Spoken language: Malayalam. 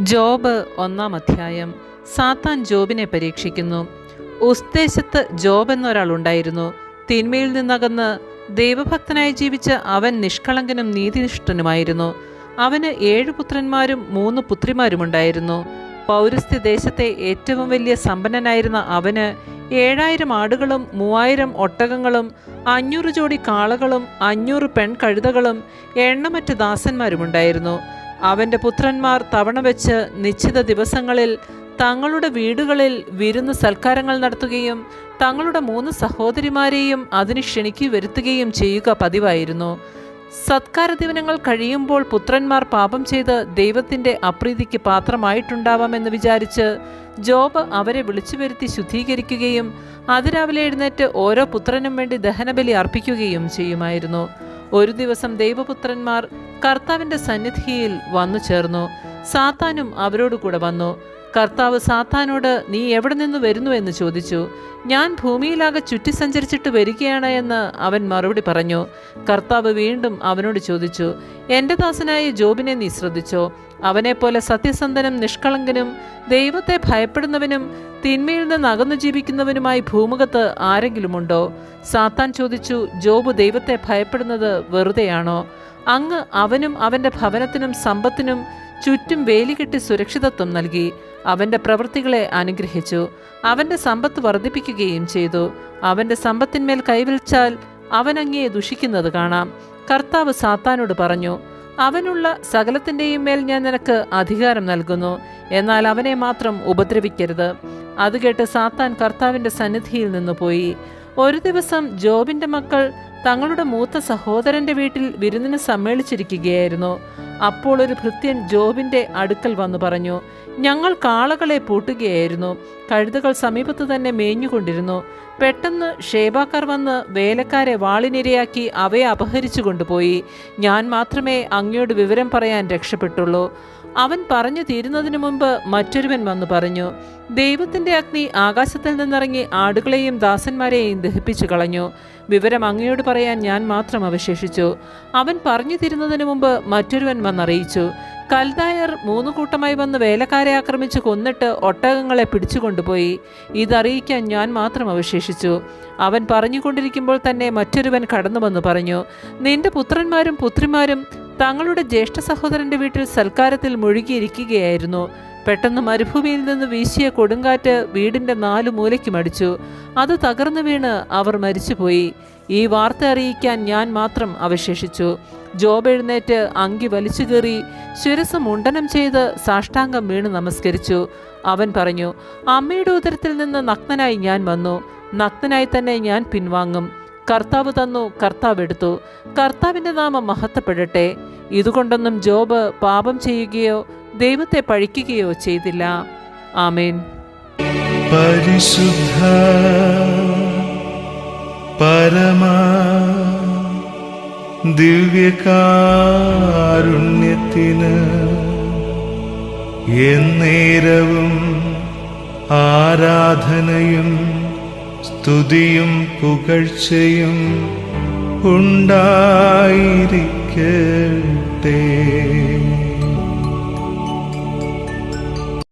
ജോബ് ഒന്നാം അധ്യായം. സാത്താൻ ജോബിനെ പരീക്ഷിക്കുന്നു. ഉസ്ദേശത്ത് ജോബ് എന്നൊരാൾ ഉണ്ടായിരുന്നു. തിന്മയിൽ നിന്നകന്ന് ദൈവഭക്തനായി ജീവിച്ച അവൻ നിഷ്കളങ്കനും നീതിനിഷ്ഠനുമായിരുന്നു. അവന് ഏഴു പുത്രന്മാരും മൂന്ന് പുത്രിമാരുമുണ്ടായിരുന്നു. പൗരസ്ത്യ ദേശത്തെ ഏറ്റവും വലിയ സമ്പന്നനായിരുന്ന അവന് ഏഴായിരം ആടുകളും മൂവായിരം ഒട്ടകങ്ങളും അഞ്ഞൂറ് ജോഡി കാളകളും അഞ്ഞൂറ് പെൺകഴുതകളും എണ്ണമറ്റ് ദാസന്മാരുമുണ്ടായിരുന്നു. അവന്റെ പുത്രന്മാർ തവണ വെച്ച് നിശ്ചിത ദിവസങ്ങളിൽ തങ്ങളുടെ വീടുകളിൽ വിരുന്ന് സൽക്കാരങ്ങൾ നടത്തുകയും തങ്ങളുടെ മൂന്ന് സഹോദരിമാരെയും അതിന് ക്ഷണിക്കു വരുത്തുകയും ചെയ്യുക പതിവായിരുന്നു. സത്കാര ദിവനങ്ങൾ കഴിയുമ്പോൾ പുത്രന്മാർ പാപം ചെയ്ത് ദൈവത്തിന്റെ അപ്രീതിക്ക് പാത്രമായിട്ടുണ്ടാവാമെന്ന് വിചാരിച്ച് ജോബ് അവരെ വിളിച്ചു വരുത്തി ശുദ്ധീകരിക്കുകയും അതിരാവിലെ എഴുന്നേറ്റ് ഓരോ പുത്രനും വേണ്ടി ദഹനബലി അർപ്പിക്കുകയും ചെയ്യുമായിരുന്നു. ഒരു ദിവസം ദൈവപുത്രന്മാർ കർത്താവിന്റെ സന്നിധിയിൽ വന്നു ചേർന്നു. സാത്താനും അവരോട് കൂടെ വന്നു. കർത്താവ് സാത്താനോട് നീ എവിടെ നിന്ന് വരുന്നു? എന്ന് ചോദിച്ചു. ഞാൻ ഭൂമിയിലാകെ ചുറ്റി സഞ്ചരിച്ചിട്ട് വരികയാണ് എന്ന് അവൻ മറുപടി പറഞ്ഞു. കർത്താവ് വീണ്ടും അവനോട് ചോദിച്ചു എന്റെ ദാസനായ ജോബിനെ നീ ശ്രദ്ധിച്ചോ? അവനെപ്പോലെ സത്യസന്ധനും നിഷ്കളങ്കനും ദൈവത്തെ ഭയപ്പെടുന്നവനും തിന്മയിൽ നിന്ന് അകന്നു ജീവിക്കുന്നവനുമായി ഭൂമുഖത്ത് ആരെങ്കിലുമുണ്ടോ? സാത്താൻ ചോദിച്ചു ജോബ് ദൈവത്തെ ഭയപ്പെടുന്നത് വെറുതെയാണോ? അങ്ങ് അവനും അവന്റെ ഭവനത്തിനും സമ്പത്തിനും ചുറ്റും വേലികെട്ടി സുരക്ഷിതത്വം നൽകി അവന്റെ പ്രവൃത്തികളെ അനുഗ്രഹിച്ചു. അവന്റെ സമ്പത്ത് വർദ്ധിപ്പിക്കുകയും ചെയ്തു. അവന്റെ സമ്പത്തിന്മേൽ കൈവൽച്ചാൽ അവൻ അങ്ങയെ ദുഷിക്കുന്നത് കാണാം. കർത്താവ് സാത്താനോട് പറഞ്ഞു അവനുള്ള സകലത്തിന്റെയും മേൽ ഞാൻ നിനക്ക് അധികാരം നൽകുന്നു. എന്നാൽ അവനെ മാത്രം ഉപദ്രവിക്കരുത്. അത് കേട്ട് സാത്താൻ കർത്താവിന്റെ സന്നിധിയിൽ നിന്ന് പോയി. ഒരു ദിവസം ജോബിന്റെ മക്കൾ തങ്ങളുടെ മൂത്ത സഹോദരന്റെ വീട്ടിൽ വിരുന്നിന് സമ്മേളിച്ചിരിക്കുകയായിരുന്നു. അപ്പോൾ ഒരു ഭൃത്യൻ ജോബിന്റെ അടുക്കൽ വന്നു പറഞ്ഞു ഞങ്ങൾ കാളകളെ പൂട്ടുകയായിരുന്നു. കഴുതകൾ സമീപത്ത് തന്നെ മേഞ്ഞുകൊണ്ടിരുന്നു. പെട്ടെന്ന് ഷേബാക്കാർ വന്ന് വേലക്കാരെ വാളിനിരയാക്കി അവയെ അപഹരിച്ചു കൊണ്ടുപോയി. ഞാൻ മാത്രമേ അങ്ങയോട് വിവരം പറയാൻ രക്ഷപ്പെട്ടുള്ളൂ. അവൻ പറഞ്ഞു തീരുന്നതിനു മുമ്പ് മറ്റൊരുവൻ വന്നു പറഞ്ഞു. ദൈവത്തിന്റെ അഗ്നി ആകാശത്തിൽ നിന്നിറങ്ങി ആടുകളെയും ദാസന്മാരെയും ദഹിപ്പിച്ചു കളഞ്ഞു. വിവരം അങ്ങയോട് പറയാൻ ഞാൻ മാത്രം അവശേഷിച്ചു. അവൻ പറഞ്ഞു തീരുന്നതിനു മുമ്പ് മറ്റൊരുവൻ വന്നറിയിച്ചു. കൽദായർ മൂന്ന് കൂട്ടമായി വന്ന് വേലക്കാരെ ആക്രമിച്ച് കൊന്നിട്ട് ഒട്ടകങ്ങളെ പിടിച്ചുകൊണ്ടുപോയി. ഇതറിയിക്കാൻ ഞാൻ മാത്രം അവശേഷിച്ചു. അവൻ പറഞ്ഞുകൊണ്ടിരിക്കുമ്പോൾ തന്നെ മറ്റൊരുവൻ കടന്നു വന്ന് പറഞ്ഞു നിന്റെ പുത്രന്മാരും പുത്രിമാരും തങ്ങളുടെ ജ്യേഷ്ഠ സഹോദരന്റെ വീട്ടിൽ സൽക്കാരത്തിൽ മുഴുകിയിരിക്കുകയായിരുന്നു. പെട്ടെന്ന് മരുഭൂമിയിൽ നിന്ന് വീശിയ കൊടുങ്കാറ്റ് വീടിന്റെ നാലു മൂലയ്ക്കും അടിച്ചു അത് തകർന്നു വീണ് അവർ മരിച്ചുപോയി. ഈ വാർത്ത അറിയിക്കാൻ ഞാൻ മാത്രം അവശേഷിച്ചു. ജോബ് എഴുന്നേറ്റ് അങ്കി വലിച്ചു കയറി ശിരസ് മുണ്ടനം ചെയ്ത് സാഷ്ടാംഗം വീണ് നമസ്കരിച്ചു. അവൻ പറഞ്ഞു അമ്മയുടെ ഉദരത്തിൽ നിന്ന് നഗ്നനായി ഞാൻ വന്നു. നഗ്നനായി തന്നെ ഞാൻ പിൻവാങ്ങും. കർത്താവ് തന്നു കർത്താവ് എടുത്തു. കർത്താവിന്റെ നാമം മഹത്വപ്പെടട്ടെ. ഇതുകൊണ്ടൊന്നും ജോബ് പാപം ചെയ്യുകയോ ദൈവത്തെ പഴിക്കുകയോ ചെയ്തില്ല. ആമേൻ. പരിശുദ്ധ പരമ ദിവ്യകാരുണ്യത്തിന് എന്നേരവും ആരാധനയും സ്തുതിയും പുകഴ്ചയും ഉണ്ടായിരിക്കട്ടെ.